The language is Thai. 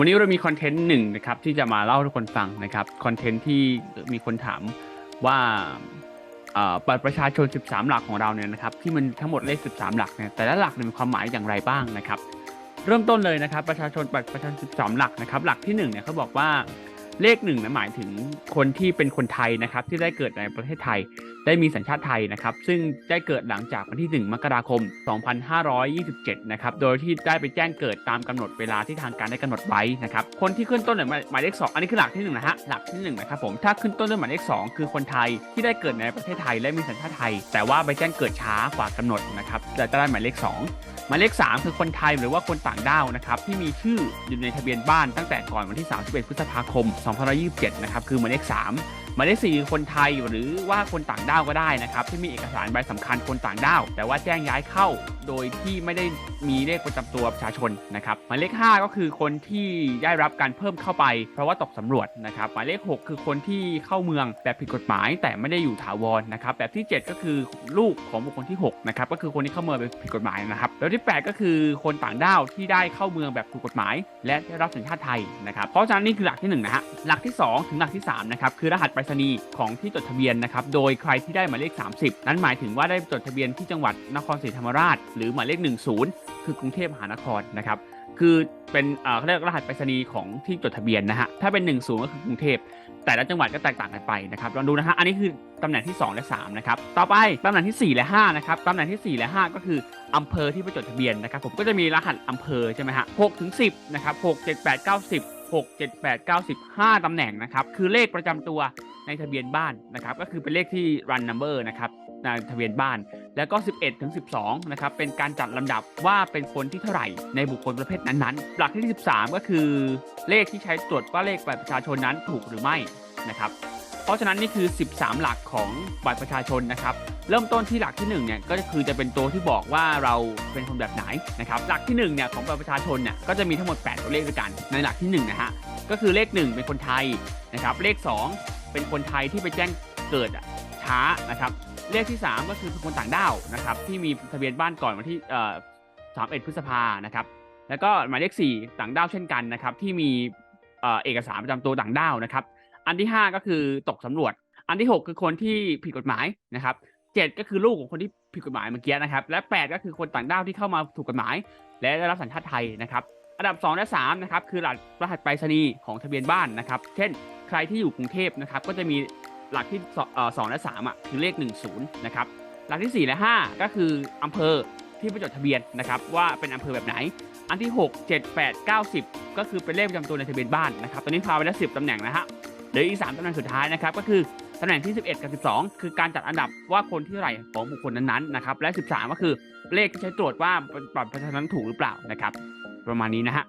วันนี้เรามีคอนเทนต์หนึ่งนะครับที่จะมาเล่าให้ทุกคนฟังนะครับคอนเทนต์ที่มีคนถามว่าบัตรประชาชน 13 หลักของเราเนี่ยนะครับที่มันทั้งหมดเลข 13 หลักเนี่ยแต่ละหลักเนี่ยมีความหมายอย่างไรบ้างนะครับ เริ่มต้นเลยนะครับประชาชนบัตรประชาชน 13 หลักนะครับหลักที่1เนี่ยเขาบอกว่า เลขหนึ่งนะหมายถึงคนที่เป็นคนไทยนะครับ ที่ได้เกิดในประเทศไทย ได้มีสัญชาติไทยนะครับ ซึ่งได้เกิดหลังจากวันที่ 1 มกราคม 2527 นะครับ โดยที่ได้ไปแจ้งเกิดตามกำหนดเวลาที่ทางการได้กำหนดไว้นะครับ คนที่ขึ้นต้นด้วยหมายเลข2อันนี้คือหลักที่1นะฮะ หลักที่1นะครับผม ถ้าขึ้นต้นด้วยหมายเลข2คือคนไทยที่ได้เกิดในประเทศไทยและมีสัญชาติไทย แต่ว่าไปแจ้งเกิดช้ากว่ากำหนดนะครับจะได้หมายเลข 2หมายเลข 3 คือคนไทยหรือว่าคนต่างด้าวนะครับที่มีชื่ออยู่ในทะเบียนบ้านตั้งแต่ก่อนวันที่ 31 พฤษภาคม2027 นะครับ คือเหมือน X3 หมายเลข4คือคนไทยหรือว่าคนต่างด้าวก็ได้นะครับ ที่มีเอกสารใบสำคัญคนต่างด้าว แต่ว่าแจ้งย้ายเข้าโดยที่ไม่ได้มีเลขประจำตัวประชาชนนะครับหมายเลข 5 ก็คือคนที่ได้รับการเพิ่มเข้าไป เพราะว่าตกสำรวจนะครับหมายเลข 6 คือคนที่เข้าเมืองแบบผิดกฎหมาย แต่ไม่ได้อยู่ถาวรนะครับแบบที่ 7 ก็คือลูกของบุคคลที่6นะครับก็คือคนที่เข้าเมืองแบบผิดกฎหมายนะครับแล้วที่ 8 ก็คือคนต่างด้าวที่ได้เข้าเมืองแบบถูกกฎหมาย และได้รับสัญชาติไทยนะครับเพราะฉะนั้นนี่คือหลักที่1นะฮะหลักที่ 2 ถึงหลักที่3นะครับคือรหัสไปษณีย์ของที่จดทะเบียนนะครับ โดยใครที่ได้หมายเลข 30 นั้นหมายถึงว่าได้จดทะเบียนที่จังหวัดนครศรีธรรมราช หรือหมายเลข 10 คือกรุงเทพมหานครนะครับคือเป็นเอ่อเขาเรียกรหัสไปรษณีย์ของที่จดทะเบียนนะฮะ ถ้าเป็น 1 0 ก็คือกรุงเทพ แต่ละจังหวัดก็แตกต่างกันไปนะครับ ลองดูนะฮะ อันนี้คือตำแหน่งที่ 2 และ 3 นะครับ ต่อไปตำแหน่งที่ 4 และ 5 นะครับ ตำแหน่งที่ 4 และ 5 ก็คืออำเภอที่ไปจดทะเบียนนะครับ ผมก็จะมีรหัสอำเภอใช่ไหมฮะ6ถึง10นะครับ6 7 8 9 10 6 7 8 9 10 5ตำแหน่งนะครับ คือเลขประจำตัว ในทะเบียนบ้านนะครับก็คือเป็นเลขที่ run number นะครับในทะเบียนบ้าน แล้วก็ 11 ถึง 12 นะครับ เป็นการจัดลำดับว่าเป็นคนที่เท่าไหร่ในบุคคลประเภทนั้นๆ หลักที่ 13 ก็คือเลขที่ใช้ตรวจว่าเลขบัตรประชาชนนั้นถูกหรือไม่นะครับ เพราะฉะนั้นนี่คือ 13 หลักของบัตรประชาชนนะครับ เริ่มต้นที่หลักที่1เนี่ยก็คือจะเป็นตัวที่บอกว่าเราเป็นคนแบบไหนนะครับ หลักที่1เนี่ยของบัตรประชาชนเนี่ยก็จะมีทั้งหมด 8 ตัวเลขด้วยกัน ในหลักที่1นะฮะ ก็คือเลข 1 เป็นคนไทยนะครับ เลข 2 เป็นคนไทยที่ไปแจ้งเกิดอะช้านะครับ เลขที่ 3 ก็คือเป็นคนต่างด้าวนะครับ ที่มีทะเบียนบ้านก่อนวันที่เอ่อ31พฤษภานะครับ แล้วก็หมายเลข 4 ต่างด้าวเช่นกันนะครับ ที่มีเอ่อเอกสารประจำตัวต่างด้าวนะครับ อันที่ 5 ก็คือตกสำรวจ อันที่ 6 คือคนที่ผิดกฎหมายนะครับ7ก็คือลูกของคนที่ผิดกฎหมายเมื่อกี้นะครับ และ 8 ก็คือคนต่างด้าวที่เข้ามาถูกกฎหมาย และได้รับสัญชาติไทยนะครับ อันดับ 2 และ3นะครับคือหลักรหัสไปรษณีย์ของทะเบียนบ้านนะครับ เช่น ใครที่อยู่กรุงเทพนะครับก็จะมีหลักที่สอ่อ2และ3อะคือเลข 10 นะครับ หลักที่ 4 และ 5 ก็คืออำเภอที่ไปจดทะเบียนนะครับว่าเป็นอำเภอแบบไหน อันที่ 6 7 8 9 10 ก็คือเป็นเลขประจำตัวในทะเบียนบ้านนะครับตอนนี้พาไปแล้ว10ตำแหน่งนะฮะเดี๋ยวอีก 3ตำแหน่งสุดท้ายนะครับก็คือตำแหน่งที่ 11 กับ 12 คือการจัดอันดับว่าคนที่ไหร่ของบุคคลนั้นๆนะครับและ 13 ก็คือเลขที่ใช้ตรวจว่าบัตรประชาชนถูกหรือเปล่านะครับ ประมาณนี้นะฮะ